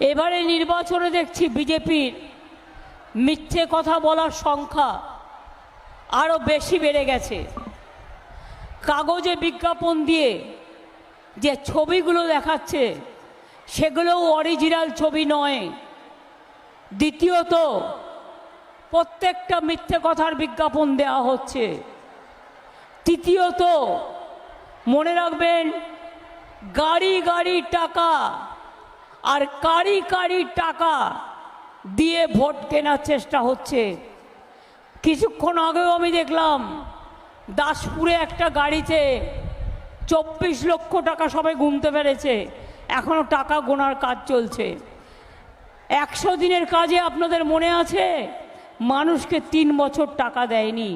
এবারে নির্বাচনে দেখছি বিজেপির মিথ্যে কথা বলার সংখ্যা আরও বেশি বেড়ে গেছে। কাগজে বিজ্ঞাপন দিয়ে যে ছবিগুলো দেখাচ্ছে, সেগুলোও অরিজিনাল ছবি নয়। দ্বিতীয়ত, প্রত্যেকটা মিথ্যে কথার বিজ্ঞাপন দেওয়া হচ্ছে। তৃতীয়ত, মনে রাখবেন, গাড়ি গাড়ি টাকা আর কারি কারি টাকা দিয়ে ভোট কেনার চেষ্টা হচ্ছে। কিছুক্ষণ আগেও আমি দেখলাম, দাসপুরে একটা গাড়িতে চব্বিশ লক্ষ টাকা সবাই গুনতে পেরেছে। এখনও টাকা গোনার কাজ চলছে। একশো দিনের কাজে আপনাদের মনে আছে? মানুষকে তিন বছর টাকা দেয়নি।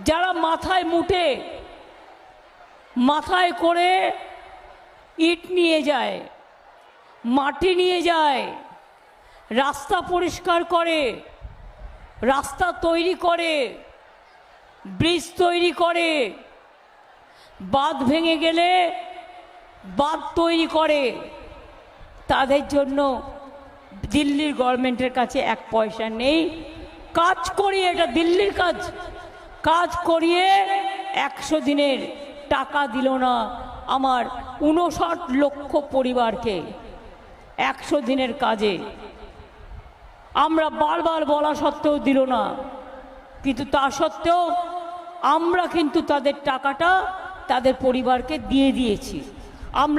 যারা মাথায় মুটে মাথায় করে ইট নিয়ে যায়, মাটি নিয়ে যায়, রাস্তা পরিষ্কার করে, রাস্তা তৈরি করে, ব্রিজ তৈরি করে, বাঁধ ভেঙে গেলে বাঁধ তৈরি করে। তাদের জন্য দিল্লির গভর্নমেন্টের কাছে এক পয়সা নেই। কাজ করিয়ে, এটা দিল্লির কাজ। কাজ করিয়ে একশো দিনের টাকা দিল না। আমার উনষাট লক্ষ পরিবারকে একশো দিনের কাজে। আমরা বারবার বলা সত্ত্বেও দিল না, কিন্তু তা সত্ত্বেও আমরা কিন্তু তাদের টাকাটা তাদের পরিবারকে দিয়ে দিয়েছি।